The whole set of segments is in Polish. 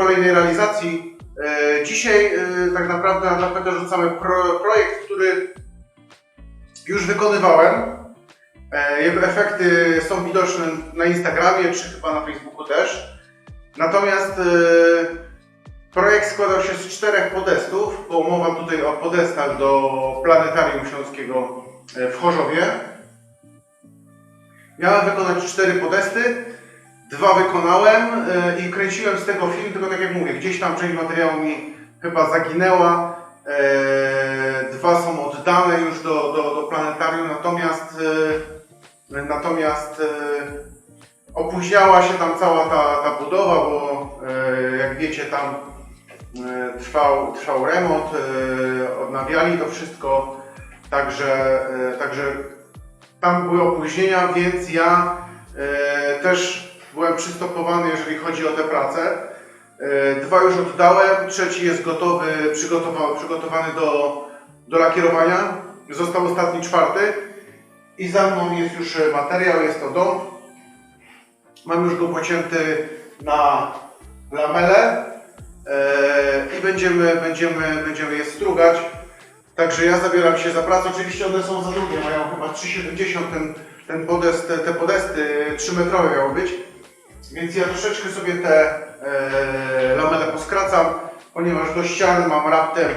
kolejnej realizacji. E, Dzisiaj e, tak naprawdę na tapetę rzucamy pro, projekt, który już wykonywałem. E, Jego efekty są widoczne na Instagramie, czy chyba na Facebooku też. Natomiast projekt składał się z czterech podestów, bo mowa tutaj o podestach do Planetarium Śląskiego w Chorzowie. Miałem wykonać cztery podesty. Dwa wykonałem e, i kręciłem z tego film, tylko tak jak mówię, gdzieś tam część materiału mi chyba zaginęła. E, Dwa są oddane już do, do, do planetarium, natomiast, e, natomiast opóźniała się tam cała ta, ta budowa, bo jak wiecie tam trwał, trwał remont, odnawiali to wszystko, także, także tam były opóźnienia, więc ja też byłem przystopowany, jeżeli chodzi o te prace. E, Dwa już oddałem, trzeci jest gotowy, przygotowa- przygotowany do, do lakierowania. Został ostatni czwarty i za mną jest już materiał, jest to dom. Mam już go pocięty na lamele e, i będziemy, będziemy, będziemy je strugać. Także ja zabieram się za pracę. Oczywiście one są za długie, mają chyba 3,70 ten, ten podest, te podesty 3 metrowe miały być. Więc ja troszeczkę sobie te e, lamele poskracam, ponieważ do ściany mam raptem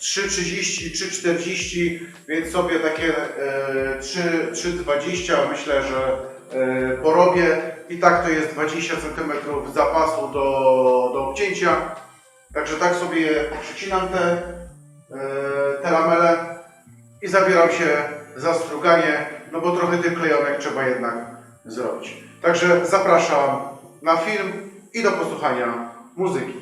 3,30, 3,40, więc sobie takie e, 3, 3,20 myślę, że e, porobię. I tak to jest 20 cm zapasu do, do obcięcia. Także tak sobie przycinam te, e, te lamele i zabieram się za struganie, no bo trochę tych klejonek trzeba jednak zrobić. Także zapraszam na film i do posłuchania muzyki.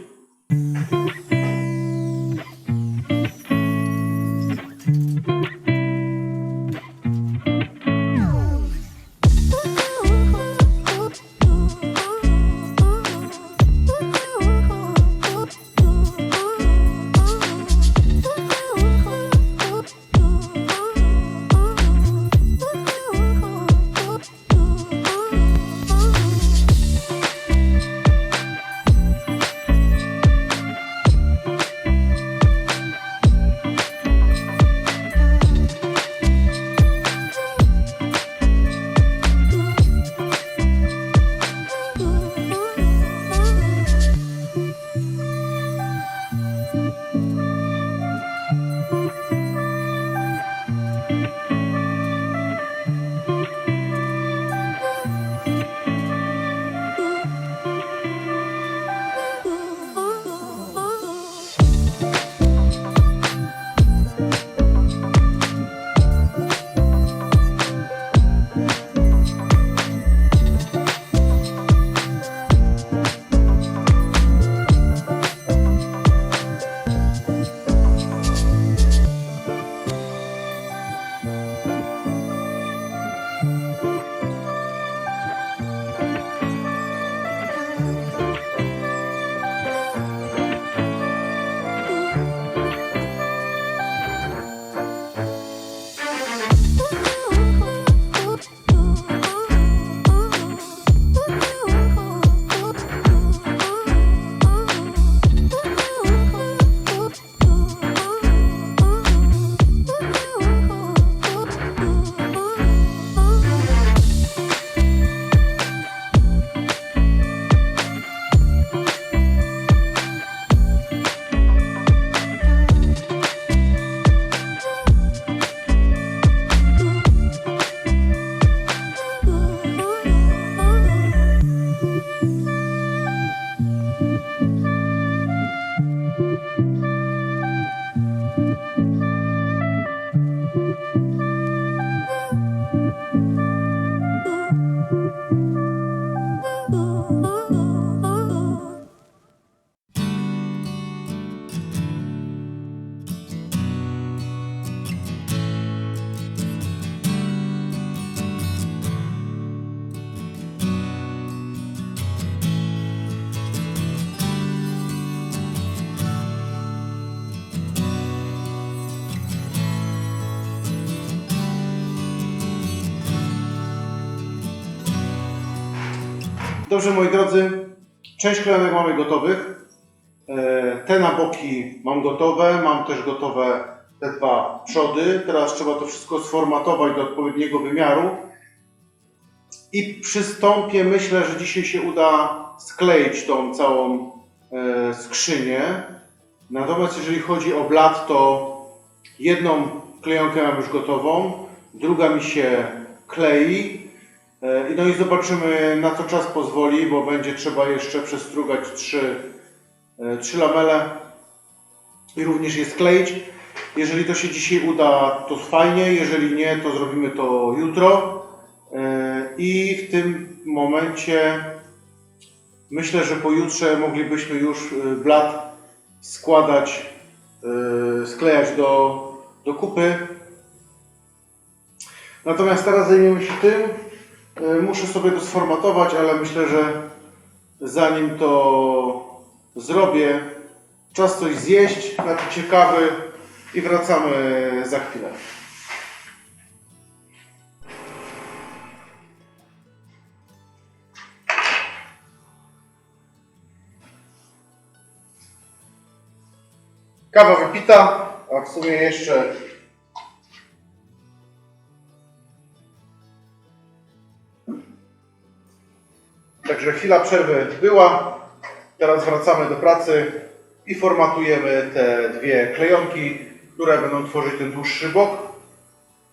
Dobrze, moi drodzy, Część klejonek mamy gotowych. E, Te na boki mam gotowe, mam też gotowe te dwa przody. Teraz trzeba to wszystko sformatować do odpowiedniego wymiaru. I przystąpię, myślę, że dzisiaj się uda skleić tą całą e, skrzynię. Natomiast jeżeli chodzi o blat, to jedną klejonkę mam już gotową, druga mi się klei. E, No i zobaczymy na co czas pozwoli, bo będzie trzeba jeszcze przestrugać trzy, e, trzy lamele i również je skleić. Jeżeli to się dzisiaj uda, to fajnie, jeżeli nie, to zrobimy to jutro. E, I w tym momencie myślę, że pojutrze moglibyśmy już blat składać, sklejać do, do kupy. Natomiast teraz zajmiemy się tym. E, Muszę sobie to sformatować, ale myślę, że zanim to zrobię, czas coś zjeść, napić się kawy i wracamy za chwilę. Kawa wypita, a w sumie jeszcze Także chwila przerwy była. Teraz wracamy do pracy i formatujemy te dwie klejonki, które będą tworzyć ten dłuższy bok.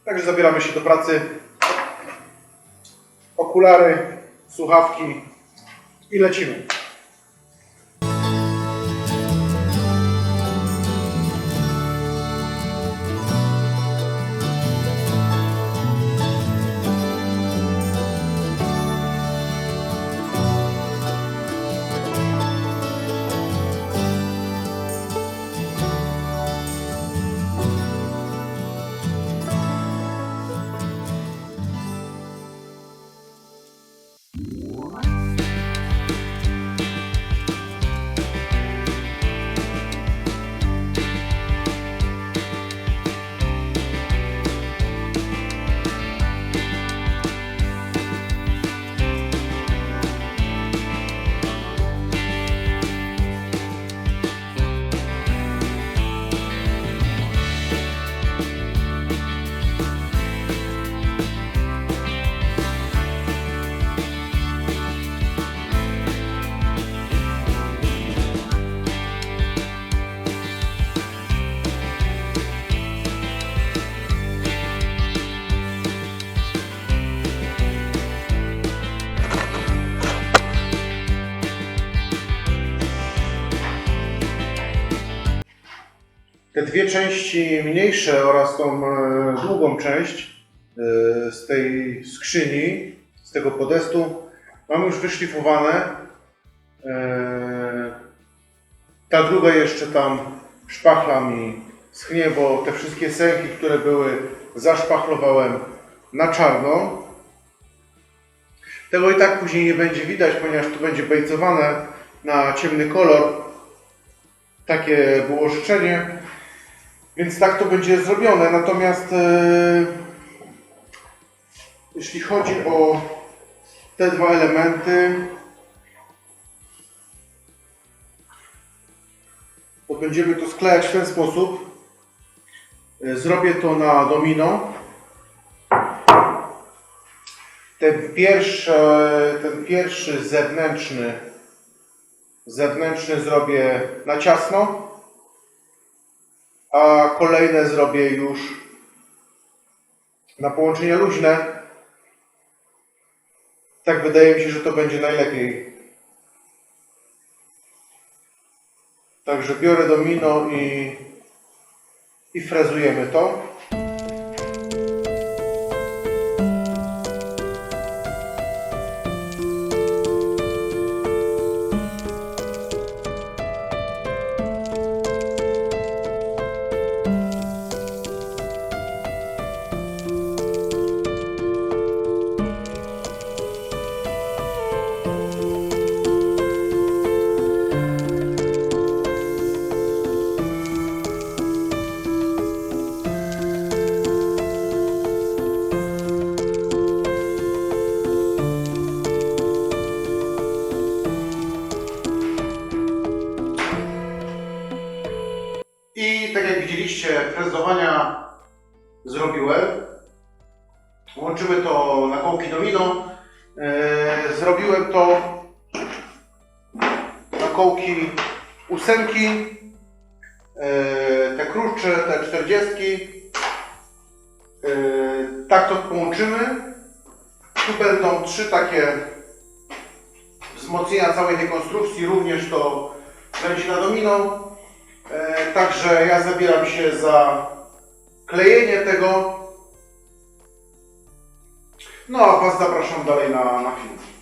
Także zabieramy się do pracy. Okulary, słuchawki i lecimy. Dwie części mniejsze oraz tą e, długą część e, z tej skrzyni, z tego podestu, mam już wyszlifowane. E, Ta druga jeszcze tam szpachla mi schnie, bo te wszystkie sęki, które były, zaszpachlowałem na czarno. Tego i tak później nie będzie widać, ponieważ tu będzie bejcowane na ciemny kolor. Takie było życzenie. Więc tak to będzie zrobione. Natomiast e, jeśli chodzi o te dwa elementy, to będziemy to sklejać w ten sposób. E, Zrobię to na domino. Ten pierwszy, ten pierwszy zewnętrzny, zewnętrzny zrobię na ciasno a kolejne zrobię już na połączenia luźne. Tak wydaje mi się, że to będzie najlepiej. Także biorę domino i, i frezujemy to. Widzieliście, frezowania zrobiłem. Łączymy to na kołki domino. E, zrobiłem to na kołki ósemki, e, te krótsze, te czterdziestki. E, tak to połączymy. Tu będą trzy takie wzmocnienia całej tej konstrukcji, również to będzie na domino. Także ja zabieram się za klejenie tego. No a Was zapraszam dalej na, na film.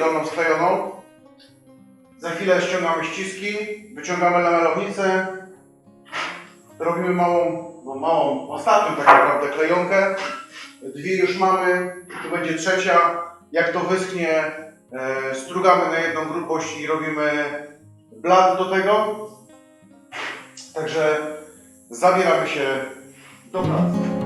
Dolną sklejoną. Za chwilę ściągamy ściski, wyciągamy lamelownicę, robimy małą, no małą, ostatnią tak naprawdę klejonkę. Dwie już mamy, tu będzie trzecia. Jak to wyschnie, e, strugamy na jedną grubość i robimy blat do tego. Także zabieramy się do pracy.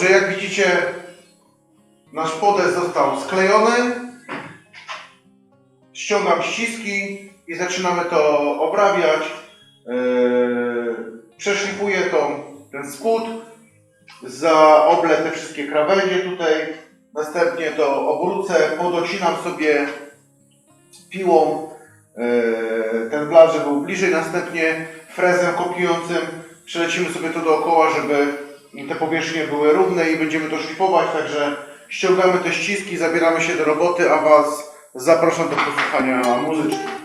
Dobrze, jak widzicie, nasz podest został sklejony. Ściągam ściski i zaczynamy to obrabiać. Yy, przeszlifuję tą, ten spód, zaoblę te wszystkie krawędzie tutaj. Następnie to obrócę, podocinam sobie piłą yy, ten blat, żeby był bliżej. Następnie frezem kopiującym przelecimy sobie to dookoła, żeby te powierzchnie były równe i będziemy to szlifować, także ściągamy te ściski, zabieramy się do roboty, a Was zapraszam do posłuchania muzyczki.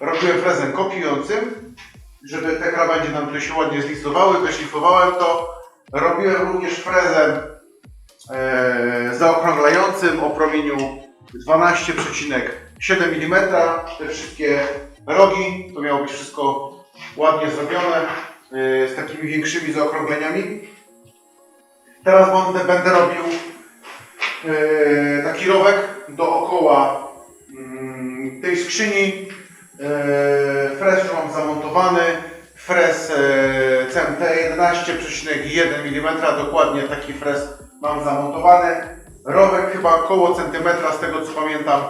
Robiłem frezem kopiującym, żeby te krawędzie nam tu się ładnie zlistowały, wyszlifowałem to. Robiłem również frezem e, zaokrąglającym o promieniu 12,7 mm. Te wszystkie rogi, to miało być wszystko ładnie zrobione, e, z takimi większymi zaokrągleniami. Teraz będę, będę robił e, taki rowek dookoła tej skrzyni. E, Fres już mam zamontowany. Fres e, CMT 11,1 mm, dokładnie taki fres mam zamontowany. Rowek chyba koło centymetra z tego co pamiętam.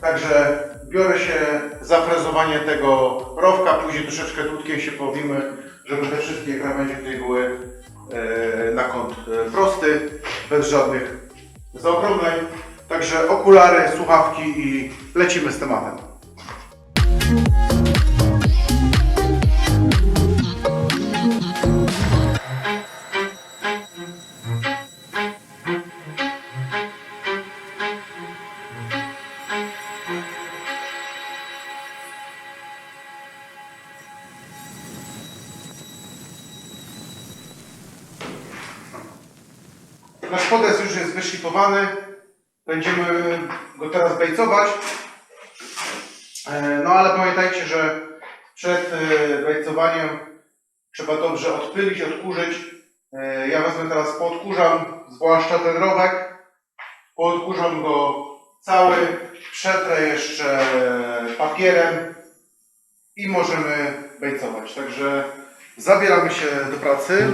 Także biorę się za frezowanie tego rowka, później troszeczkę tutkiem się powimy, żeby te wszystkie krawędzie tutaj były e, na kąt e, prosty, bez żadnych zaokrągleń. Także okulary, słuchawki i lecimy z tematem. Nasz podest już jest wyszlifowany. Będziemy go teraz bejcować. E, No ale pamiętajcie, że przed e, bejcowaniem trzeba dobrze odpylić, odkurzyć. E, Ja wezmę teraz, poodkurzam, zwłaszcza ten rowek. Poodkurzam go cały, przetrę jeszcze papierem i możemy bejcować. Także zabieramy się do pracy.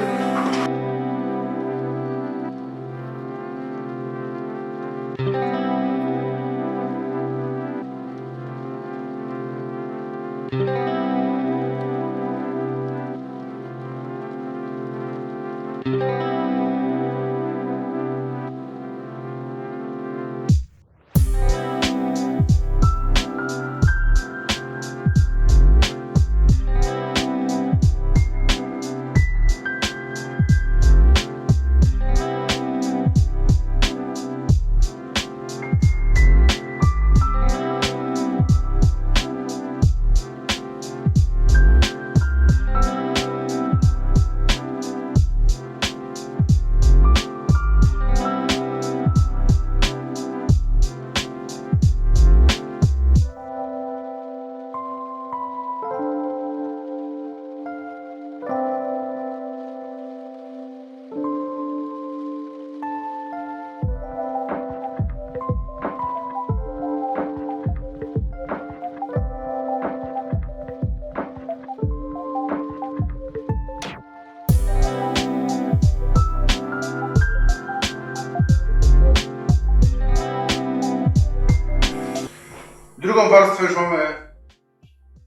Warstwę już mamy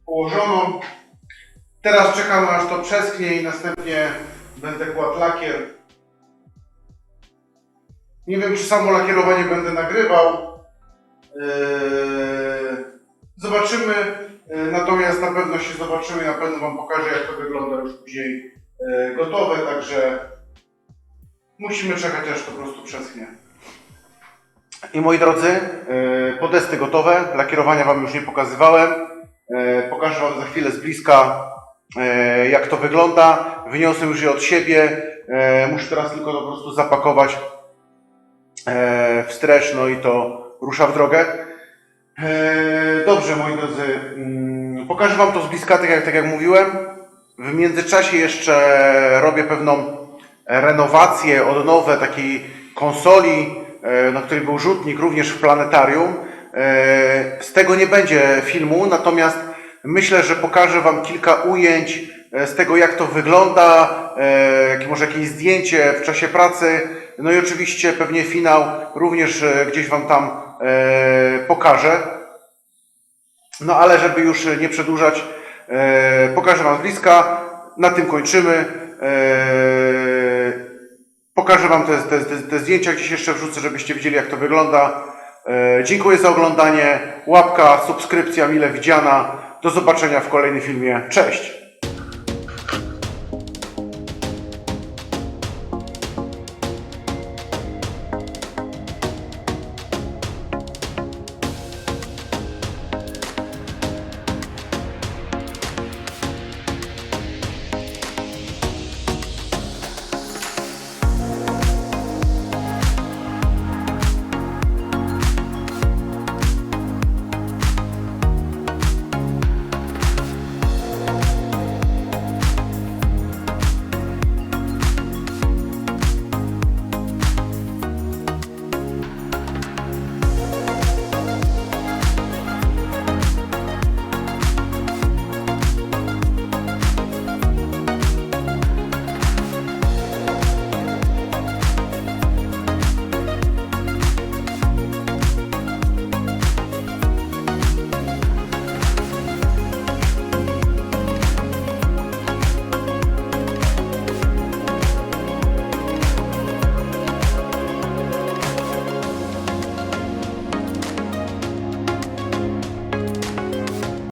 położoną. Teraz czekamy aż to przeschnie i następnie będę kładł lakier. Nie wiem czy samo lakierowanie będę nagrywał. Eee, Zobaczymy. Eee, Natomiast na pewno się zobaczymy, na pewno Wam pokażę jak to wygląda już później eee, gotowe, także musimy czekać aż to po prostu przeschnie. I moi drodzy, e, podesty gotowe, lakierowania Wam już nie pokazywałem. E, Pokażę Wam za chwilę z bliska, e, jak to wygląda. Wyniosłem już je od siebie. Muszę teraz tylko po prostu zapakować w stretch, no i to rusza w drogę. Dobrze, moi drodzy, mm, pokażę Wam to z bliska, tak jak, tak jak mówiłem. W międzyczasie jeszcze robię pewną renowację, odnowę takiej konsoli, na której był rzutnik, również w planetarium. E, Z tego nie będzie filmu, natomiast myślę, że pokażę Wam kilka ujęć e, z tego, jak to wygląda, e, może jakieś zdjęcie w czasie pracy. No i oczywiście pewnie finał również e, gdzieś Wam tam e, pokażę. No ale żeby już nie przedłużać, e, pokażę Wam z bliska. Na tym kończymy. Pokażę Wam te, te, te, te zdjęcia, gdzieś jeszcze wrzucę, żebyście widzieli jak to wygląda. E, dziękuję za oglądanie. Łapka, subskrypcja mile widziana. Do zobaczenia w kolejnym filmie. Cześć!